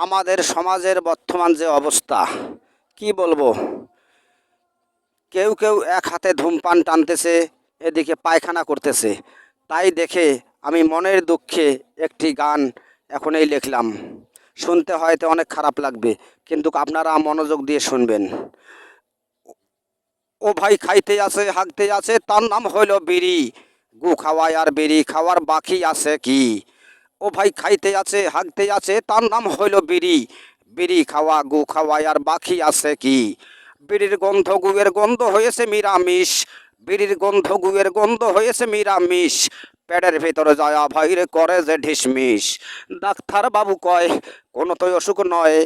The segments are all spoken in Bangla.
আমাদের সমাজের বর্তমান যে অবস্থা, কি বলব? কেউ কেউ এক হাতে ধূমপান টানতেছে, এদিকে পায়খানা করতেছে। তাই দেখে আমি মনের দুঃখে একটি গান এখনই লিখলাম। শুনতে হয়তো অনেক খারাপ লাগবে, কিন্তু আপনারা মনোযোগ দিয়ে শুনবেন। ও ভাই খাইতে আছে হাঁকতে আছে, তার নাম হইল বিড়ি। গু খাওয়ায় আর বিড়ি খাওয়ার বাকি আছে কি? ও ভাই খাইতে আছে, হাঁকতে আছে, তার নাম হইল বিড়ি। বিড়ি খাওয়া, গু খাওয়ায় আর বাকি আছে কি? বিড়ির গন্ধ, গুয়ের গন্ধ হয়েছে মিরামিষ বিড়ির গন্ধ, গুয়ের গন্ধ হয়েছে মিরামিষ পেটের ভিতরে যায়া ভাইরে করে যে ঢিসমিস। ডাক্তার বাবু কয়, কোনো তোই অসুখ নয়।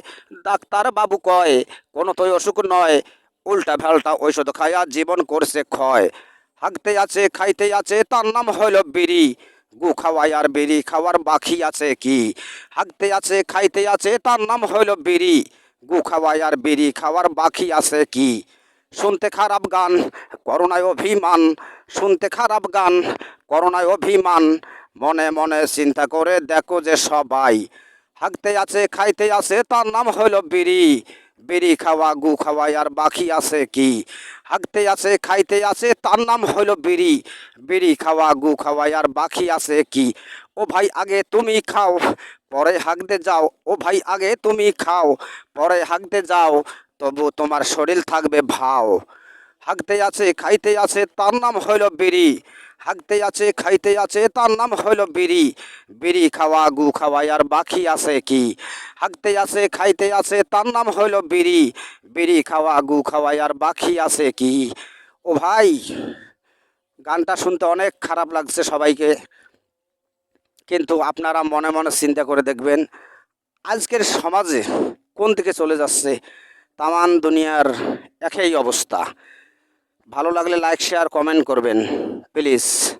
ডাক্তার বাবু কয়, কোনো তোই অসুখ নয়। উল্টা ফেলটা ঔষধ খায়া জীবন করছে ক্ষয়। হাঁকতে আছে, খাইতে আছে, তার নাম হইল বিড়ি। গু খাওয়াই আর বিড়ি খাওয়ার বাকি আছে কি? হাঁকতে আছে, খাইতে আছে, তার নাম হইল বিড়ি। গু খাওয়াই আর বিড়ি খাওয়ার বাকি আছে কি? শুনতে খারাপ গান, করোনায় অভিমান। শুনতে খারাপ গান, করোনায় অভিমান। মনে মনে চিন্তা করে দেখো যে সবাই। হাঁকতে আছে, খাইতে আছে, তার নাম হইল বিড়ি। বিড়ি খাওয়া, গু খাওয়াই আর বাকি আছে কি? হাঁকতে আছে, খাইতে আছে, তার নাম হইল বিড়ি। বিড়ি খাওয়া, গু খাওয়াই আর বাকি আছে কি? ও ভাই, আগে তুমি খাও, পরে হাঁকতে যাও। ও ভাই, আগে তুমি খাও, পরে হাঁকতে যাও, তবু তোমার শরীর থাকবে ভাও। হাঁকতে আছে, খাইতে আছে, তার নাম হইল বিড়ি। হাঁকতে আছে, খাইতে আছে, তার নাম হইল বিড়ি। বিড়ি খাওয়া, গু খাওয়াই আর বাকি আছে কি? হাঁকতে আছে, খাইতে আছে, তার নাম হইল বিড়ি। বিড়ি খাওয়া, গু খাওয়াই আর বাকি আছে কি? ও ভাই, গানটা শুনতে অনেক খারাপ লাগছে সবাইকে। কিন্তু আপনারা মনে মনে চিন্তা করে দেখবেন, আজকের সমাজে কোন দিকে চলে যাচ্ছে তামান দুনিয়ার একই অবস্থা। ভালো লাগলে লাইক শেয়ার কমেন্ট করবেন। Beleza.